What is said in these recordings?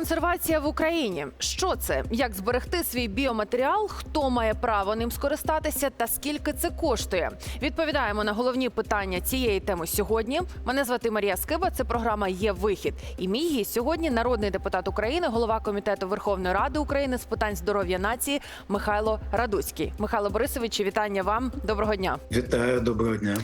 Біоконсервація в Україні. Що це? Як зберегти свій біоматеріал? Хто має право ним скористатися? Та скільки це коштує? Відповідаємо на головні питання цієї теми сьогодні. Мене звати Марія Скиба. Це програма Є вихід. І мій гість сьогодні народний депутат України, голова комітету Верховної Ради України з питань здоров'я нації Михайло Радуцький. Михайло Борисович, вітання вам. Доброго дня. Вітаю, доброго дня.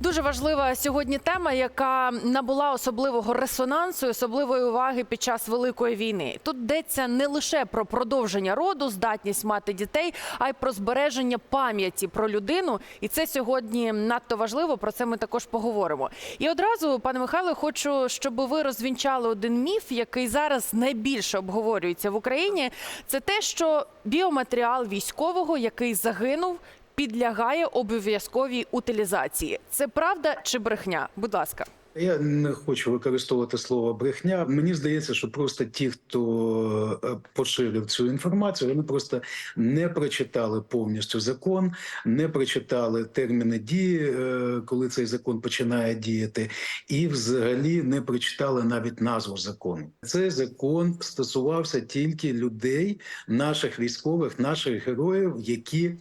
Дуже важлива сьогодні тема, яка набула особливого резонансу, особливої уваги під час великої війни. Тут йдеться не лише про продовження роду, здатність мати дітей, а й про збереження пам'яті про людину. І це сьогодні надто важливо. Про це ми також поговоримо. І одразу, пане Михайло, хочу, щоб ви розвінчали один міф, який зараз найбільше обговорюється в Україні. Це те, що біоматеріал військового, який загинув, підлягає обов'язковій утилізації. Це правда чи брехня? Будь ласка. Я не хочу використовувати слово брехня. Мені здається, що просто ті, хто е, поширив цю інформацію, вони просто не прочитали повністю закон, не прочитали терміни дії, е, коли цей закон починає діяти, і взагалі не прочитали навіть назву закону. Цей закон стосувався тільки людей, наших військових, наших героїв, які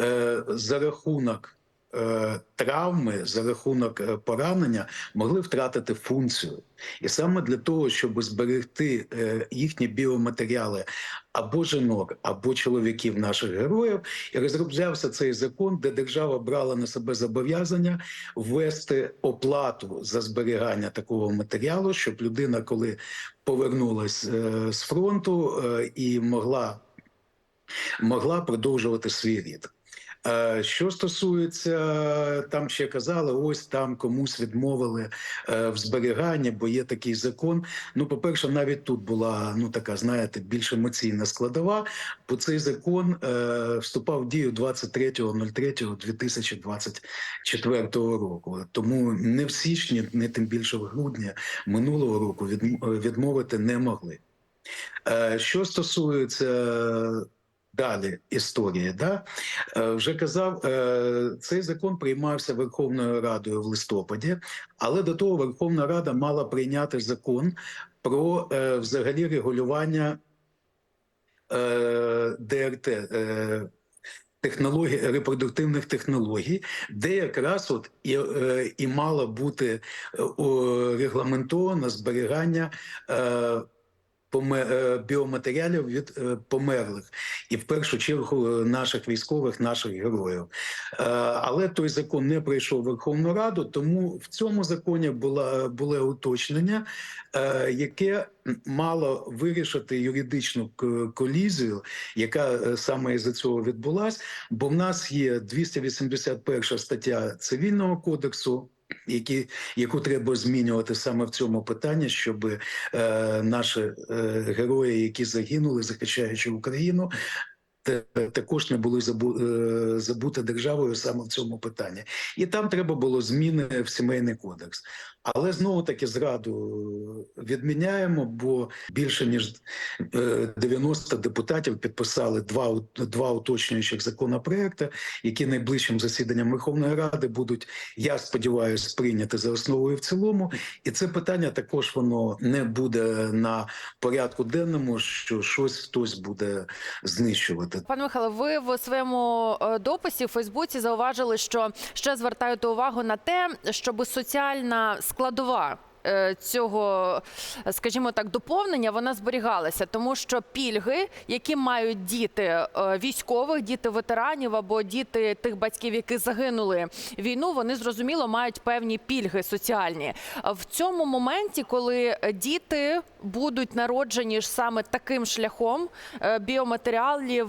е, за рахунок. Е, Травми за рахунок е, поранення могли втратити функцію, і саме для того, щоб зберегти е, їхні біоматеріали або жінок, або чоловіків наших героїв, і розроблявся цей закон, де держава брала на себе зобов'язання ввести оплату за зберігання такого матеріалу, щоб людина, коли повернулась з фронту і могла, могла продовжувати свій рід. Е, Що стосується, там ще казали, ось там комусь відмовили е, в зберіганні, бо є такий закон. Ну, по-перше, навіть тут була ну така, знаєте, більш емоційна складова, бо цей закон е, вступав в дію 23.03.2024 року. Тому не в січні, не тим більше в грудні минулого року відмовити не могли. Що стосується далі історії, да Е, вже казав, е, цей закон приймався Верховною Радою в листопаді, але до того Верховна Рада мала прийняти закон про е, взагалі регулювання ДРТ. Технологій репродуктивних технологій, де якраз от і, і мало бути регламентовано зберігання біоматеріалів від е, померлих, і в першу чергу е, наших військових, наших героїв. Е, Але той закон не пройшов Верховну Раду, тому в цьому законі була було уточнення, е, яке мало вирішити юридичну колізію, яка е, саме із-за цього відбулась. Бо в нас є 281 стаття цивільного кодексу. Які яку треба змінювати саме в цьому питанні, щоб е, наші е, герої, які загинули, захищаючи Україну, та- також не були забу, е, забути державою саме в цьому питанні. І там треба було зміни в сімейний кодекс. Але знову таки зраду відміняємо, бо більше ніж е, 90 депутатів підписали два, два уточнюючих законопроекти, які найближчим засіданням Верховної Ради будуть, я сподіваюся, прийняти за основу і в цілому. І це питання також воно не буде на порядку денному, що щось хтось буде знищувати. Пане Михайло, ви в своєму е, дописі в Фейсбуці зауважили, що ще звертаєте увагу на те, щоб соціальна складова. е, Цього, скажімо так, доповнення вона зберігалася, тому що пільги, які мають діти е, військових, діти ветеранів або діти тих батьків, які загинули війну, вони зрозуміло мають певні пільги соціальні. В цьому моменті, коли діти будуть народжені ж саме таким шляхом, е, біоматеріалів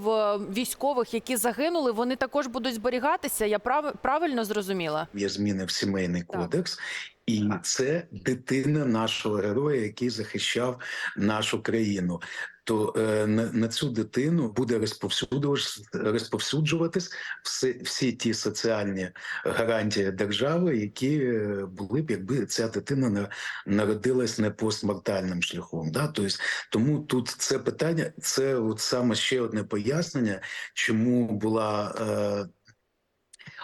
військових, які загинули, вони також будуть зберігатися. Я прав- правильно зрозуміла? Є зміни в сімейний Так. кодекс. І це дитина нашого героя, який захищав нашу країну. То е, на, на цю дитину буде розповсюджуватись, розповсюджуватись всі, всі ті соціальні гарантії держави, які е, були б, якби ця дитина на- народилась не постмортальним шляхом. Да? Тобто, тому тут це питання, це от саме ще одне пояснення, чому була. Е,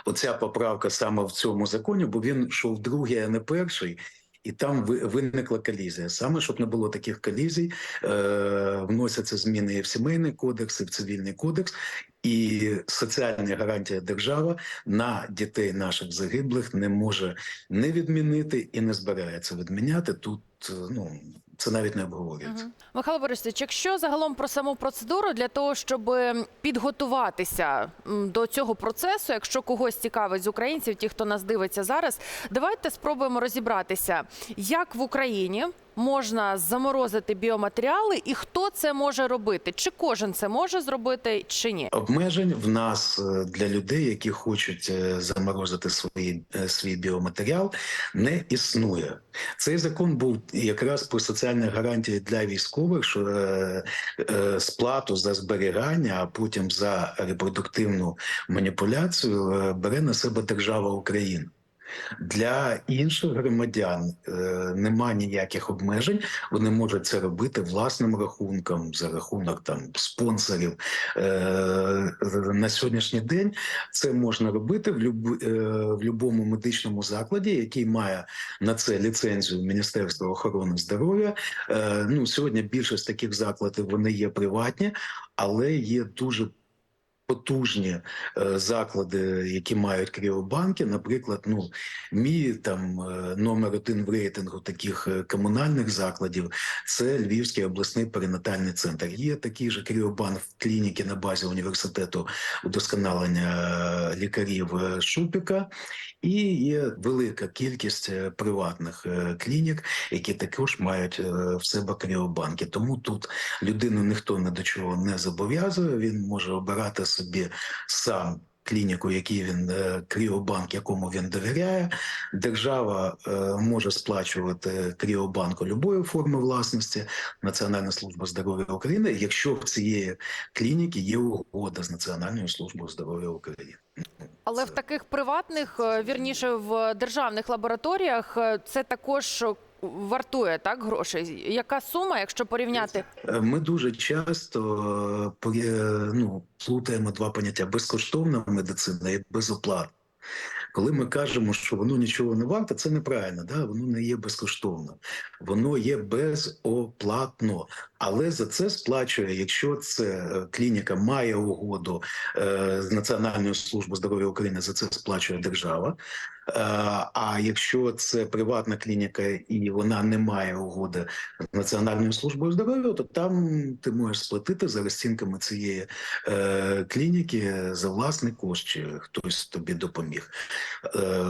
Оця поправка саме в цьому законі, бо він йшов другий, а не перший. І там ви- виникла колізія. Саме щоб не було таких колізій, е, вносяться зміни і в сімейний кодекс, і в цивільний кодекс, і соціальні гарантії держава на дітей наших загиблих не може не відмінити і не збирається відміняти. Тут е, ну це навіть не обговорюється. Угу. Михайло Борисович, якщо загалом про саму процедуру для того, щоб підготуватися до цього процесу, якщо когось цікавить з українців, ті, хто нас дивиться зараз, давайте спробуємо розібратися, як в Україні можна заморозити біоматеріали і хто це може робити? Чи кожен це може зробити, чи ні? Обмежень в нас е, для людей, які хочуть е, заморозити свої, е, свій біоматеріал, не існує. Цей закон був якраз про соціальні гарантії для військових, що е, е, сплату за зберігання, а потім за репродуктивну маніпуляцію бере на себе держава Україна. Для інших громадян е, нема ніяких обмежень. Вони можуть це робити власним рахунком за рахунок там спонсорів. Е, на сьогоднішній день це можна робити в люб, е, в будь-якому медичному закладі, який має на це ліцензію Міністерства охорони здоров'я. Е, ну сьогодні більшість таких закладів вони є приватні, але є дуже потужні е, заклади, які мають кріобанки. Наприклад, ну мій там е, номер один в рейтингу таких е, комунальних закладів це Львівський обласний перинатальний центр. Є такий же кріобанк в клініці на базі університету удосконалення лікарів Шупіка, і є велика кількість е, приватних е, клінік, які також мають е, в себе кріобанки. Тому тут людину ніхто не до чого не зобов'язує. Він може обирати собі сам. Клініку, який він е, кріобанк, якому він довіряє, держава е, може сплачувати кріобанку любої форми власності Національна служба здоров'я України, якщо в цієї клініки є угода з Національною службою здоров'я України. Але в таких приватних, е, вірніше в державних лабораторіях, це також вартує так грошей. Яка сума, якщо порівняти? Е, Ми дуже часто е, ну, плутаємо два поняття: безкоштовна медицина і безоплатна. Коли ми кажемо, що воно нічого не варте, це неправильно. Да? Воно не є безкоштовно, воно є безоплатно. Але за це сплачує, якщо це е, клініка має угоду е, з Національною службою здоров'я України, за це сплачує держава. Е, а якщо це приватна клініка і вона не має угоди з Національною службою здоров'я, то там ти можеш сплатити за розцінками цієї е, клініки за власний кошт, чи хтось тобі допоміг. Е,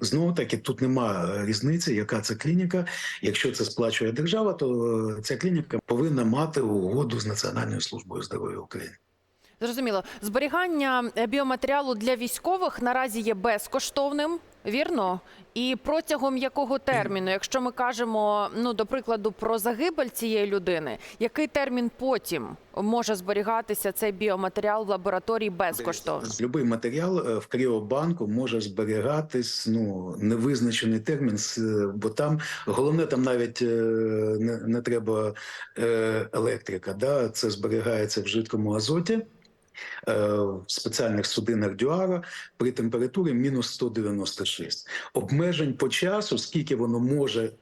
знову таки, тут нема різниці, яка це клініка. Якщо це сплачує держава, то ця клініка повинна мати угоду з Національною службою здоров'я України. Зрозуміло, зберігання е, біоматеріалу для військових наразі є безкоштовним. Вірно, і протягом якого терміну, якщо ми кажемо, ну до прикладу, про загибель цієї людини, який термін потім може зберігатися цей біоматеріал в лабораторії безкоштовно? Любий матеріал е, в кріобанку може зберігатись ну невизначений термін, е, бо там головне там навіть не, не треба електрика. Да? Це зберігається в жидкому азоті. Е, В спеціальних судинах дюара при температурі мінус 196. Обмежень по часу, скільки воно може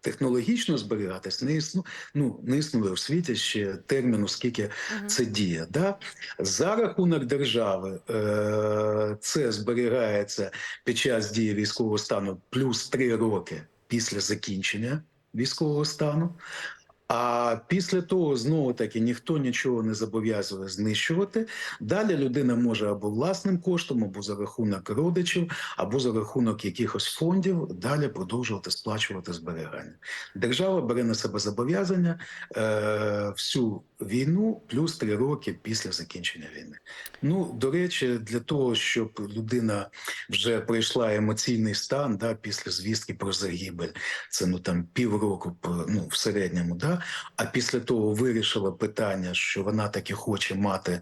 технологічно зберігатись, не існу, ну, не існує в світі ще терміну, скільки Мгм. це діє. Да? За рахунок держави е, це зберігається під час дії військового стану плюс три роки після закінчення військового стану. А після того знову таки ніхто нічого не зобов'язує знищувати. Далі людина може або власним коштом, або за рахунок родичів, або за рахунок якихось фондів далі продовжувати сплачувати зберігання. Держава бере на себе зобов'язання е, всю війну плюс три роки після закінчення війни. Ну до речі, для того, щоб людина вже пройшла емоційний стан да, після звістки про загибель, це ну там півроку, ну в середньому, да. А після того вирішила питання, що вона таки хоче мати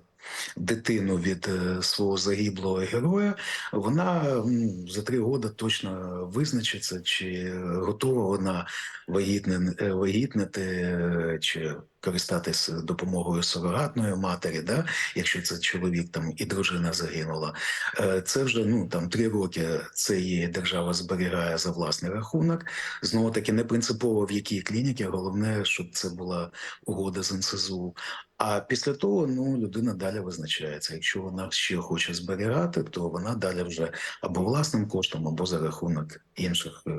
дитину від е, свого загиблого героя, вона за три роки точно визначиться, чи готова вона е, вагітнити е, чи користатись допомогою сурогатної матері, да, якщо це чоловік там і дружина загинула. Це вже ну там три роки це її держава зберігає за власний рахунок. Знову таки не принципово в якій клініці, головне, щоб це була угода з НСЗУ. А після того ну людина далі визначається. Якщо вона ще хоче зберігати, то вона далі вже або власним коштом, або за рахунок інших е,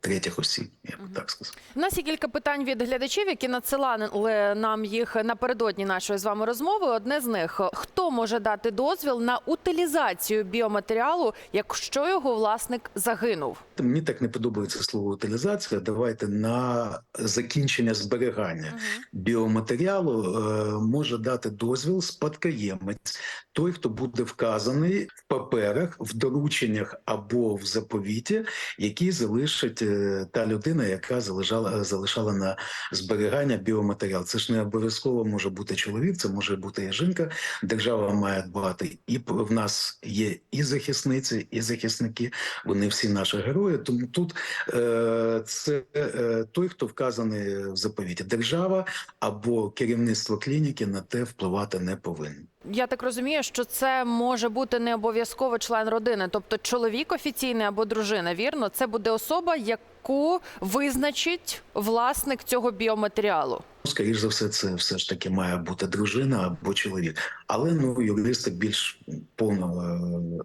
третіх осіб, я Мгм. так сказав. У нас є кілька питань від глядачів, які надсилали нам їх напередодні нашої з вами розмови. Одне з них: хто може дати дозвіл на утилізацію біоматеріалу, якщо його власник загинув? Мені так не подобається слово утилізація. Давайте на закінчення зберігання. біоматеріалу е, може дати дозвіл спадкоємець, той, хто буде вказаний в паперах, в дорученнях або в заповіті, які залишить е, та людина, яка залишала, залишала на зберігання біоматеріал. Це ж не обов'язково може бути чоловік, це може бути і жінка. Держава має дбати, і в нас є і захисниці, і захисники. Вони всі наші герої. Тому тут е, це е, той, хто вказаний в заповіті. Держава або керівництво клініки на те впливати не повинні. Я так розумію, що це може бути не обов'язково член родини, тобто чоловік офіційний або дружина. Вірно, це буде особа, яку визначить власник цього біоматеріалу. Скоріше за все, це все ж таки має бути дружина або чоловік. Але ну юристи більш повно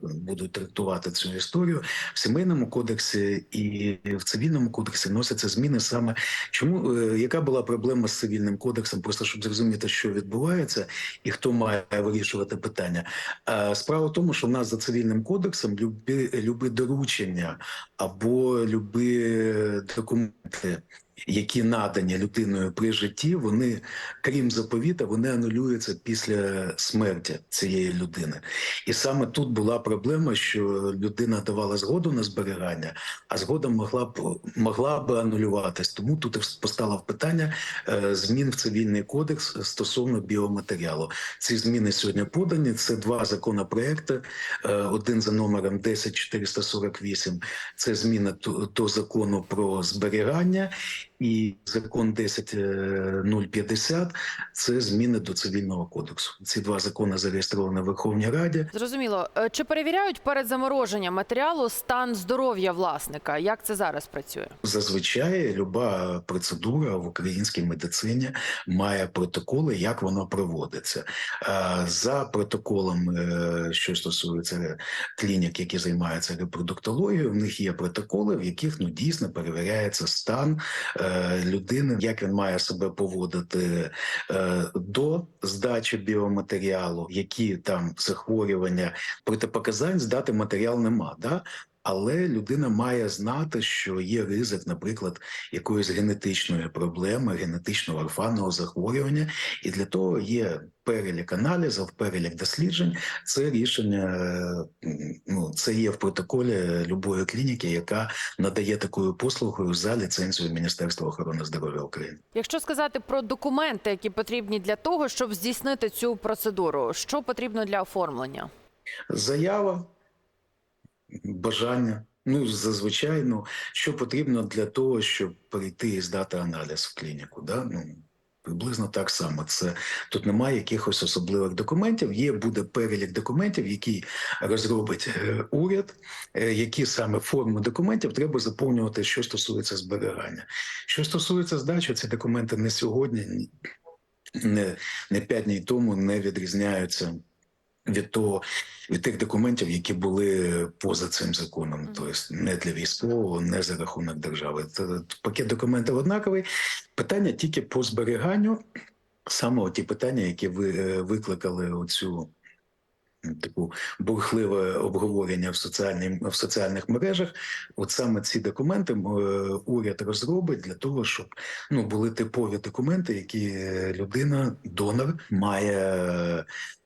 е, будуть трактувати цю історію в сімейному кодексі і в цивільному кодексі носяться зміни саме чому е, яка була проблема з цивільним кодексом, просто щоб зрозуміти, що відбувається і хто має вирішувати питання. Е, Справа в тому, що в нас за цивільним кодексом любі, любі доручення або любі документи, які надані людиною при житті, вони, крім заповіта, вони анулюються після смерті цієї людини. І саме тут була проблема, що людина давала згоду на зберігання, а згода могла б могла б анулюватись. Тому тут постало питання е, змін в цивільний кодекс стосовно біоматеріалу. Ці зміни сьогодні подані. Це два законопроекти. Е, Один за номером 10448 – це зміна до закону про зберігання, і закон 10050 – це зміни до цивільного кодексу. Ці два закони зареєстровані в Верховній Раді. Зрозуміло, Е, чи перевіряють перед замороженням матеріалу стан здоров'я власника? Як це зараз працює? Зазвичай люба процедура в українській медицині має протоколи, як воно проводиться. Е, За протоколом, е, що стосується клінік, які займаються репродуктологією, в них є протоколи, в яких ну дійсно перевіряється стан е, людини, як він має себе поводити е, до здачі біоматеріалу, які там захворювання протипоказань здати матеріал нема. Да? Але людина має знати, що є ризик, наприклад, якоїсь генетичної проблеми, генетичного орфанного захворювання, і для того є перелік аналізів, перелік досліджень. Це рішення е, ну це є в протоколі любої клініки, яка надає такою послугою за ліцензією Міністерства охорони здоров'я України. Якщо сказати про документи, які потрібні для того, щоб здійснити цю процедуру, що потрібно для оформлення? Заява, бажання. Ну, зазвичай, ну, що потрібно для того, щоб прийти і здати аналіз в клініку. Да? Ну, приблизно так само. Це тут немає якихось особливих документів. Є буде перелік документів, який розробить е, уряд, е, які саме форми документів треба заповнювати, що стосується зберігання. Що стосується здачі, ці документи не сьогодні, ні- не, не п'ять днів тому не відрізняються від того від тих документів, які були поза цим законом, Мгм. тобто не для військового, не за рахунок держави. Пакет документів однаковий. Питання тільки по зберіганню, саме ті питання, які ви е, викликали оцю. Таку бурхливе обговорення в соціальній в соціальних мережах. От саме ці документи е, уряд розробить для того, щоб ну були типові документи, які людина, донор, має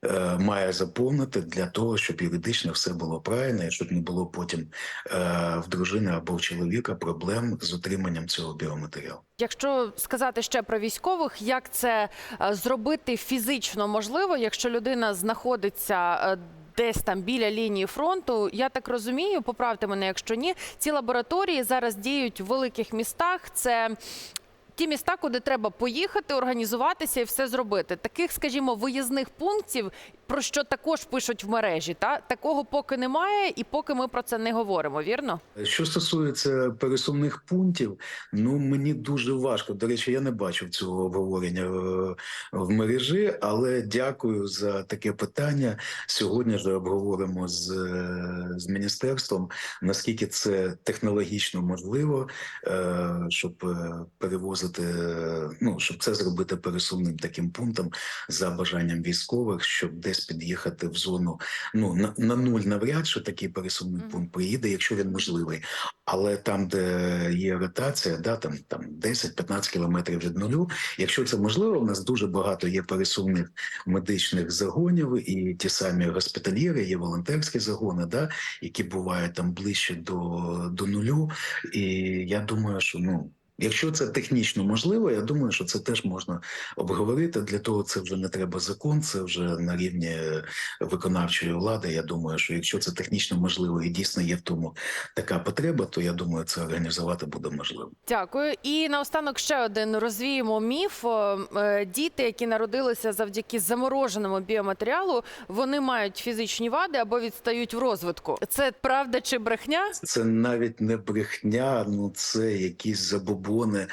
е, має заповнити для того, щоб юридично все було правильно, і щоб не було потім е, в дружини або в чоловіка проблем з отриманням цього біоматеріалу. Якщо сказати ще про військових, як це е, зробити фізично можливо, якщо людина знаходиться е, десь там біля лінії фронту, я так розумію, поправте мене, якщо ні, ці лабораторії зараз діють в великих містах. Це ті міста, куди треба поїхати, організуватися і все зробити. Таких, скажімо, виїзних пунктів, про що також пишуть в мережі, та такого поки немає, і поки ми про це не говоримо. Вірно? Що стосується пересувних пунктів, ну мені дуже важко. До речі, я не бачив цього обговорення е, в мережі, але дякую за таке питання. Сьогодні ж обговоримо з, е, з міністерством, наскільки це технологічно можливо, е, щоб перевозити, е, ну щоб це зробити пересувним таким пунктом за бажанням військових, щоб десь під'їхати в зону. Ну на, на нуль навряд чи такий пересувний Мгм. пункт приїде, якщо він можливий. Але там, де є ротація, да, там, там 10-15 кілометрів від нулю. Якщо це можливо, у нас дуже багато є пересувних медичних загонів, і ті самі госпітальєри, є волонтерські загони, да, які бувають там ближче до, до нулю. І я думаю, що ну. Якщо це технічно можливо, я думаю, що це теж можна обговорити. Для того це вже не треба закон, це вже на рівні виконавчої влади. Я думаю, що якщо це технічно можливо і дійсно є в тому така потреба, то я думаю, це організувати буде можливо. Дякую. І наостанок ще один розвіємо міф. Е, Діти, які народилися завдяки замороженому біоматеріалу, вони мають фізичні вади або відстають в розвитку. Це правда чи брехня? Це навіть не брехня, ну це якісь забобони.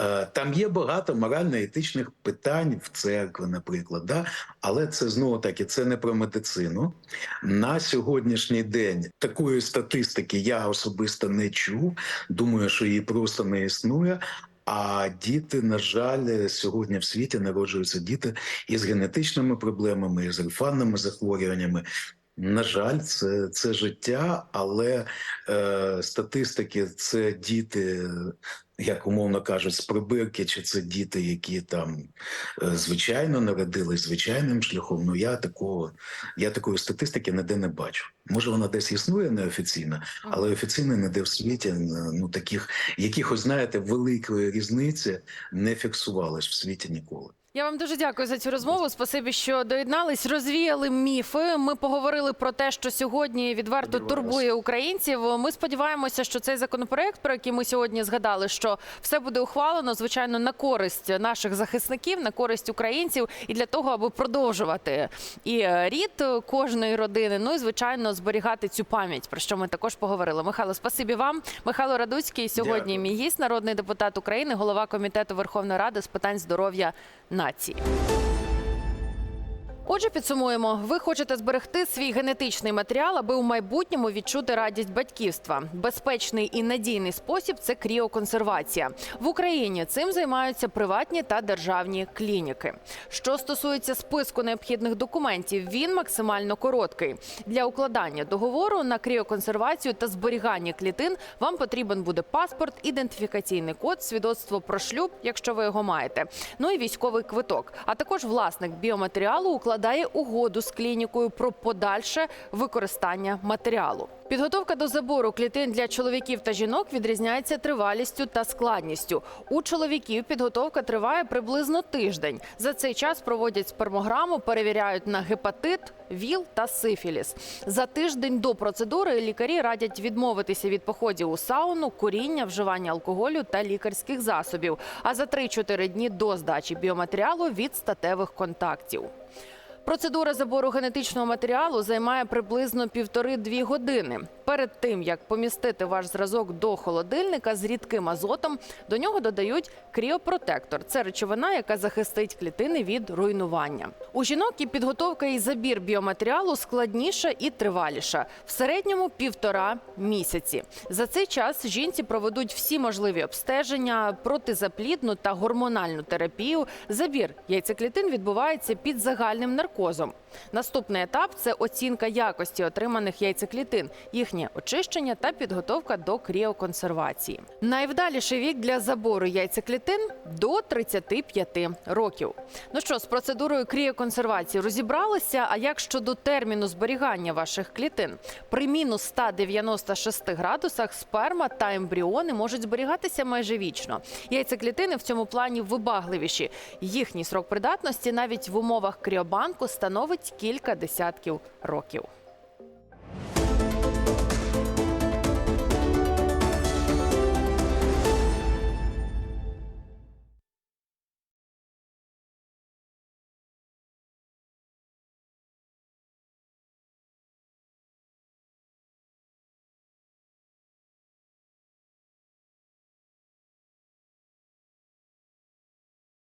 Е, Там є багато морально-етичних питань в церкві, наприклад, да? але це знову таки це не про медицину. На сьогоднішній день такої статистики я особисто не чув. Думаю, що її просто не існує. А діти, на жаль, сьогодні в світі народжуються діти із генетичними проблемами, із орфанними захворюваннями. На жаль, це, це життя, але е, статистики це діти, як умовно кажуть, з прибирки, чи це діти, які там е, звичайно народились звичайним шляхом. Ну я такого, я такої статистики ніде не бачу. Може, вона десь існує неофіційно, але офіційно ніде в світі ну таких якихось, знаєте, великої різниці не фіксувалось в світі ніколи. Я вам дуже дякую за цю розмову. Спасибі, що доєднались, розвіяли міфи. Ми поговорили про те, що сьогодні відверто турбує українців. Ми сподіваємося, що цей законопроект, про який ми сьогодні згадали, що все буде ухвалено, звичайно, на користь наших захисників, на користь українців, і для того, аби продовжувати і рід кожної родини. Ну і звичайно, зберігати цю пам'ять, про що ми також поговорили. Михайло, спасибі вам. Михайло Радуцький сьогодні Дякую. мій гість, народний депутат України, голова комітету Верховної Ради з питань здоров'я нації. Отже, підсумуємо. Ви хочете зберегти свій генетичний матеріал, аби у майбутньому відчути радість батьківства. Безпечний і надійний спосіб це кріоконсервація. В Україні цим займаються приватні та державні клініки. Що стосується списку необхідних документів, він максимально короткий. Для укладання договору на кріоконсервацію та зберігання клітин вам потрібен буде паспорт, ідентифікаційний код, свідоцтво про шлюб, якщо ви його маєте. Ну і військовий квиток. А також власник біоматеріалу укладає угоду з клінікою про подальше використання матеріалу. Підготовка до забору клітин для чоловіків та жінок відрізняється тривалістю та складністю. У чоловіків підготовка триває приблизно тиждень. За цей час проводять спермограму, перевіряють на гепатит, ВІЛ та сифіліс. За тиждень до процедури лікарі радять відмовитися від походів у сауну, куріння, вживання алкоголю та лікарських засобів. А за 3-4 дні до здачі біоматеріалу від статевих контактів. Процедура забору генетичного матеріалу займає приблизно півтори-дві години. Перед тим як помістити ваш зразок до холодильника з рідким азотом, до нього додають кріопротектор. Це речовина, яка захистить клітини від руйнування. У жінок і підготовка і забір біоматеріалу складніша і триваліша. В середньому півтора місяці. За цей час жінці проведуть всі можливі обстеження, протизаплідну та гормональну терапію. Забір яйцеклітин відбувається під загальним наркозом. Наступний етап це оцінка якості отриманих яйцеклітин, їхнє зовнішнє очищення та підготовка до кріоконсервації. Найвдаліший вік для забору яйцеклітин до 35 років. Ну що, з процедурою кріоконсервації розібралися. А як щодо терміну зберігання ваших клітин? При мінус 196 градусах сперма та ембріони можуть зберігатися майже вічно. Яйцеклітини в цьому плані вибагливіші. Їхній срок придатності навіть в умовах кріобанку становить кілька десятків років.